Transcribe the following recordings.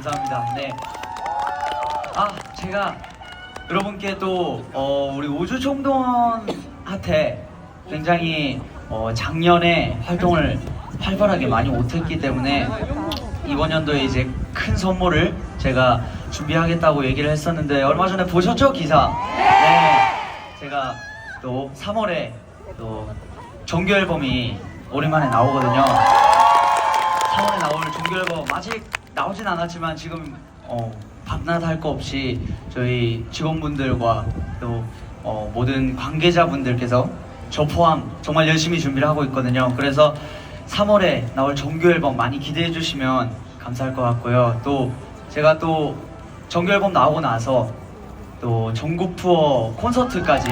감사합니다. 네. 아, 제가 여러분께 또, 어, 우리 우주 총동원한테 굉장히, 어, 작년에 활동을 활발하게 많이 못했기 때문에 이번 연도에 이제 큰 선물을 제가 준비하겠다고 얘기를 했었는데 얼마 전에 보셨죠 기사? 네. 제가 또 3월에 또 정규 앨범이 오랜만에 나오거든요. 3월에 나올 정규 앨범 아직 나오진 않았지만 지금 어, 밤낮 할 거 없이 저희 직원분들과 또 어, 모든 관계자분들께서 저 포함 정말 열심히 준비를 하고 있거든요. 그래서 3월에 나올 정규 앨범 많이 기대해 주시면 감사할 것 같고요. 또 제가 또 정규 앨범 나오고 나서 또 전국 투어 콘서트까지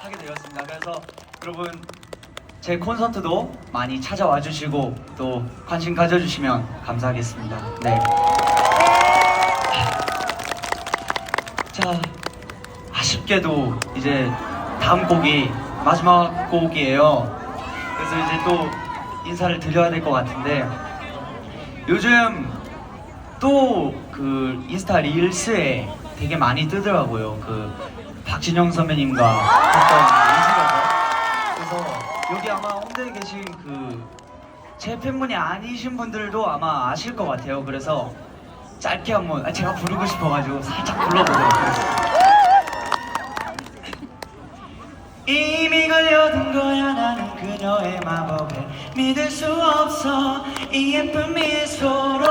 하게 되었습니다. 그래서 여러분 제 콘서트도 많이 찾아와 주시고 또 관심 가져주시면 감사하겠습니다. 네. 자, 아쉽게도 이제 다음 곡이 마지막 곡이에요. 그래서 이제 또 인사를 드려야 될 것 같은데 요즘 또 그 인스타 릴스에 되게 많이 뜨더라고요. 그 박진영 선배님과 했던 여기 아마 홍대에 계신 그 제 팬분이 아니신 분들도 아마 아실 것 같아요. 그래서 짧게 한번 아, 제가 부르고 싶어가지고 살짝 불러보도록 하겠습니다. 이미 걸려든 거야 나는 그녀의 마법에 믿을 수 없어 이 예쁜 미소로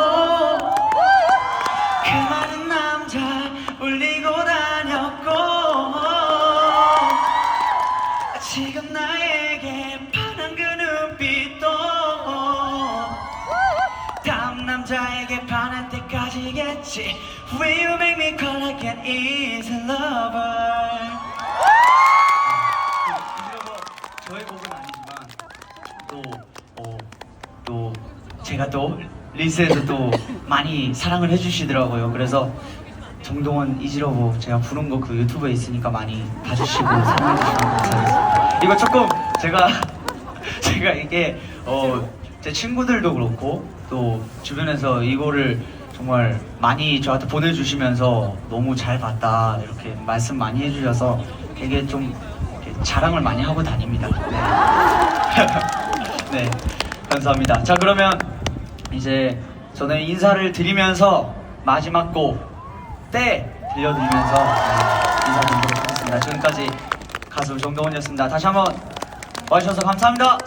남자에게 반할 때까지겠지 Will you make me call like an easy lover 저의 곡은 아니지만 또, 어, 또 제가 또 리스에서 또 많이 사랑을 해주시더라고요. 그래서 정동원 이지러브 제가 부른 거 그 유튜브에 있으니까 많이 봐주시고 사랑해주시면 감사하겠습니다. 이거 조금 제가 제가 이게 어, 제 친구들도 그렇고 또 주변에서 이거를 정말 많이 저한테 보내주시면서 너무 잘 봤다 이렇게 말씀 많이 해주셔서 되게 좀 자랑을 많이 하고 다닙니다. 네. 네, 감사합니다. 자 그러면 이제 저는 인사를 드리면서 마지막 곡때 들려드리면서 네, 인사드리도록 하겠습니다. 지금까지 가수 정동원이었습니다. 다시 한번 와주셔서 감사합니다.